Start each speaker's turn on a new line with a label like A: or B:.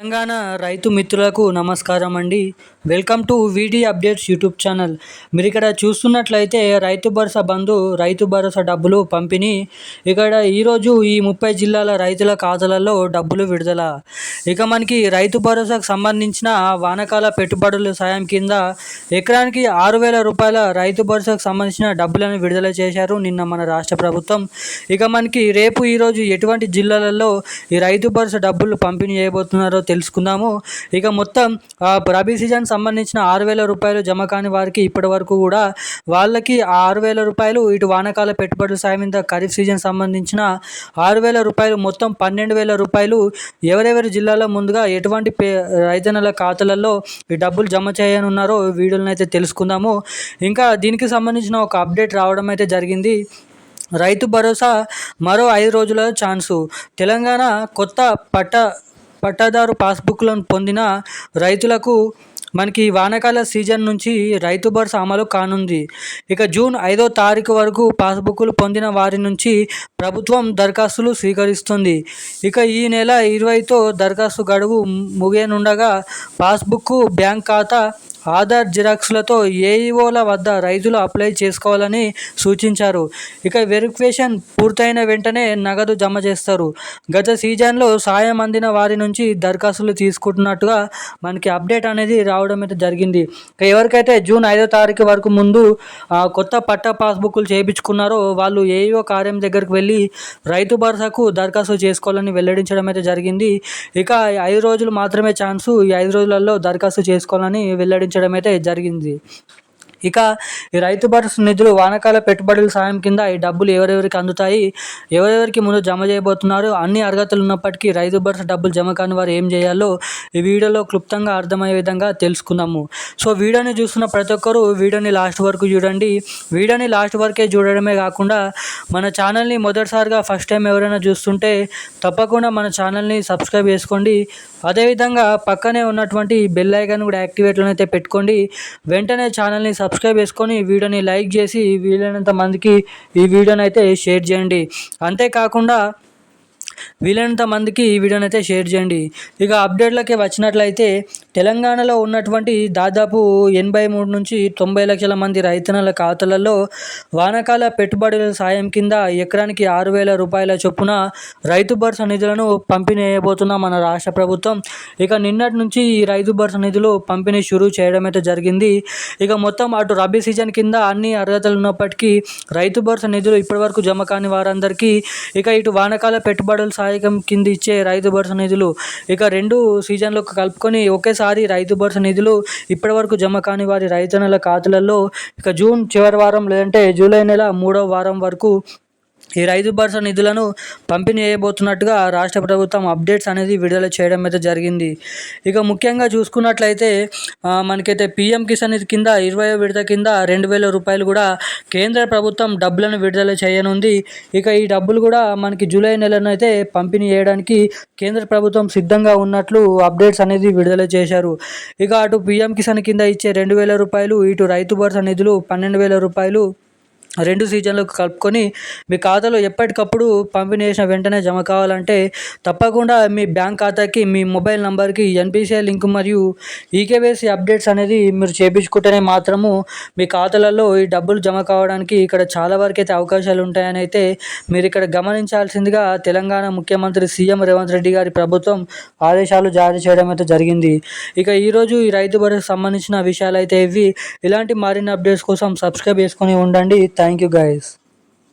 A: తెలంగాణ రైతు మిత్రులకు నమస్కారం అండి. Welcome to VD updates YouTube channel. మీరు ఇక్కడ చూస్తున్నట్లయితే రైతు భరోసా బంధు రైతు భరోసా డబ్బులు పంపిణీ. ఇక్కడ ఈరోజు ఈ ముప్పై జిల్లాల రైతుల ఖాతాలలో డబ్బులు విడుదల. ఇక మనకి రైతు భరోసాకు సంబంధించిన వానకాల పెట్టుబడుల సాయం కింద ఎకరానికి ఆరు వేల రూపాయల రైతు భరోసాకు సంబంధించిన డబ్బులను విడుదల చేశారు నిన్న మన రాష్ట్ర ప్రభుత్వం. ఇక మనకి రేపు ఈరోజు ఎటువంటి జిల్లాలలో ఈ రైతు భరోసా డబ్బులు పంపిణీ చేయబోతున్నారో తెలుసుకుందాము. ఇక మొత్తం రబీ సీజన్ సంబంధించిన ఆరు వేల రూపాయలు జమ కాని వారికి ఇప్పటి వరకు కూడా వాళ్ళకి ఆరు వేల రూపాయలు ఇటు వానకాల పెట్టుబడుల సాయం మీద ఖరీఫ్ సీజన్ సంబంధించిన ఆరు వేల రూపాయలు మొత్తం పన్నెండు వేల రూపాయలు ఎవరెవరి జిల్లాలో ముందుగా ఎటువంటి పే రైతన్నల ఖాతాలలో ఈ డబ్బులు జమ చేయనున్నారో వీడియోలను అయితే తెలుసుకుందాము. ఇంకా దీనికి సంబంధించిన ఒక అప్డేట్ రావడం అయితే జరిగింది. రైతు భరోసా మరో ఐదు రోజుల ఛాన్సు. తెలంగాణ కొత్త పట్ట పట్టాదారు పాస్బుక్లను పొందిన రైతులకు మనకి వానాకాల సీజన్ నుంచి రైతు భరోసా అమలు కానుంది. ఇక జూన్ ఐదో తారీఖు వరకు పాస్బుక్లు పొందిన వారి నుంచి ప్రభుత్వం దరఖాస్తులు స్వీకరిస్తుంది. ఇక ఈ నెల ఇరవైతో దరఖాస్తు గడువు ముగియనుండగా పాస్బుక్ బ్యాంక్ ఖాతా ఆధార్ జిరాక్స్లతో ఏఈఓల వద్ద రైతులు అప్లై చేసుకోవాలని సూచించారు. ఇక వెరిఫికేషన్ పూర్తయిన వెంటనే నగదు జమ చేస్తారు. గత సీజన్లో సాయం అందిన వారి నుంచి దరఖాస్తులు తీసుకుంటున్నట్టుగా మనకి అప్డేట్ అనేది రావడం అయితే జరిగింది. ఇక ఎవరికైతే జూన్ ఐదో తారీఖు వరకు ముందు కొత్త పట్ట పాస్బుక్లు చేయించుకున్నారో వాళ్ళు ఏఈఓ కార్యం దగ్గరికి వెళ్ళి రైతు భరోసాకు దరఖాస్తు చేసుకోవాలని వెల్లడించడం అయితే జరిగింది. ఇక ఐదు రోజులు మాత్రమే ఛాన్సు ఈ ఐదు రోజులలో దరఖాస్తు చేసుకోవాలని వెల్లడించడం ప్రకటించడం అయితే జరిగింది. ఇక ఈ రైతు భరోసా నిధులు వానకాల పెట్టుబడుల సాయం కింద ఈ డబ్బులు ఎవరెవరికి అందుతాయి? ఎవరెవరికి ముందు జమ చేయబోతున్నారు? అన్ని అర్హతలు ఉన్నప్పటికీ రైతు భరోసా డబ్బులు జమ కాని వారు ఏం చేయాలో ఈ వీడియోలో క్లుప్తంగా అర్థమయ్యే విధంగా తెలుసుకుందాము. సో వీడియోని చూస్తున్న ప్రతి ఒక్కరూ వీడియోని లాస్ట్ వరకు చూడండి. వీడియోని లాస్ట్ వరకే చూడడమే కాకుండా మన ఛానల్ని మొదటిసారిగా ఫస్ట్ టైం ఎవరైనా చూస్తుంటే తప్పకుండా మన ఛానల్ని సబ్స్క్రైబ్ చేసుకోండి. అదేవిధంగా పక్కనే ఉన్నటువంటి బెల్ ఐకాన్ కూడా యాక్టివేట్లో అయితే పెట్టుకోండి. వెంటనే ఛానల్ని సబ్స్క్రైబ్ సబ్స్క్రైబ్ చేసుకొని వీడియోని లైక్ చేసి వీలైనంత మందికి ఈ వీడియోని అయితే షేర్ చేయండి. అంతేకాకుండా వీలైనంత మందికి ఈ వీడియోని అయితే షేర్ చేయండి. ఇక అప్డేట్లకి వచ్చినట్లయితే తెలంగాణలో ఉన్నటువంటి దాదాపు ఎనభై మూడు నుంచి తొంభై లక్షల మంది రైతన్నల ఖాతాలలో వానకాల పెట్టుబడుల సాయం కింద ఎకరానికి ఆరు వేల రూపాయల చొప్పున రైతు భరోసా నిధులను పంపిణీ చేయబోతున్న మన రాష్ట్ర ప్రభుత్వం. ఇక నిన్నటి నుంచి ఈ రైతు భరోసా నిధులు పంపిణీ షురూ చేయడం అయితే జరిగింది. ఇక మొత్తం అటు రబీ సీజన్ కింద అన్ని అర్హతలు ఉన్నప్పటికీ రైతు భరోసా నిధులు ఇప్పటివరకు జమ కాని వారందరికీ ఇక ఇటు వానకాల పెట్టుబడుల సహాయకం కింద ఇచ్చే రైతు భరోసా నిధులు. ఇక రెండు సీజన్లు కలుపుకొని ఒకేసారి రైతు భరోసా నిధులు ఇప్పటివరకు జమ కాని వారి రైతన్నల ఖాతాలలో ఇక జూన్ చివరి వారం లేదంటే జూలై నెల మూడవ వారం వరకు ఈ రైతు భరోసా నిధులను పంపిణీ చేయబోతున్నట్టుగా రాష్ట్ర ప్రభుత్వం అప్డేట్స్ అనేది విడుదల చేయడం అయితే జరిగింది. ఇక ముఖ్యంగా చూసుకున్నట్లయితే మనకైతే పీఎం కిసాన్ నిధి కింద ఇరవై విడత కింద రెండు వేల రూపాయలు కూడా కేంద్ర ప్రభుత్వం డబ్బులను విడుదల చేయనుంది. ఇక ఈ డబ్బులు కూడా మనకి జూలై నెలనైతే పంపిణీ చేయడానికి కేంద్ర ప్రభుత్వం సిద్ధంగా ఉన్నట్లు అప్డేట్స్ అనేది విడుదల చేశారు. ఇక అటు పీఎం కిసాన్ కింద ఇచ్చే రెండు వేల రూపాయలు ఇటు రైతు భరోసా నిధులు పన్నెండు వేల రూపాయలు రెండు సీజన్లకు కలుపుకొని మీ ఖాతాలో ఎప్పటికప్పుడు పంపిణీ చేసిన వెంటనే జమ కావాలంటే తప్పకుండా మీ బ్యాంక్ ఖాతాకి మీ మొబైల్ నెంబర్కి ఎన్పిసిఐ లింక్ మరియు ఈకేవైసీ అప్డేట్స్ అనేది మీరు చేపించుకుంటేనే మాత్రము మీ ఖాతాలలో ఈ డబ్బులు జమ కావడానికి ఇక్కడ చాలా వరకు అయితే అవకాశాలు ఉంటాయని అయితే మీరు ఇక్కడ గమనించాల్సిందిగా తెలంగాణ ముఖ్యమంత్రి సీఎం రేవంత్ రెడ్డి గారి ప్రభుత్వం ఆదేశాలు జారీ చేయడం అయితే జరిగింది. ఇక ఈరోజు ఈ రైతు భరోసా సంబంధించిన విషయాలు అయితే ఇవి. ఇలాంటి మరిన్ని అప్డేట్స్ కోసం సబ్స్క్రైబ్ చేసుకొని ఉండండి. Thank you guys.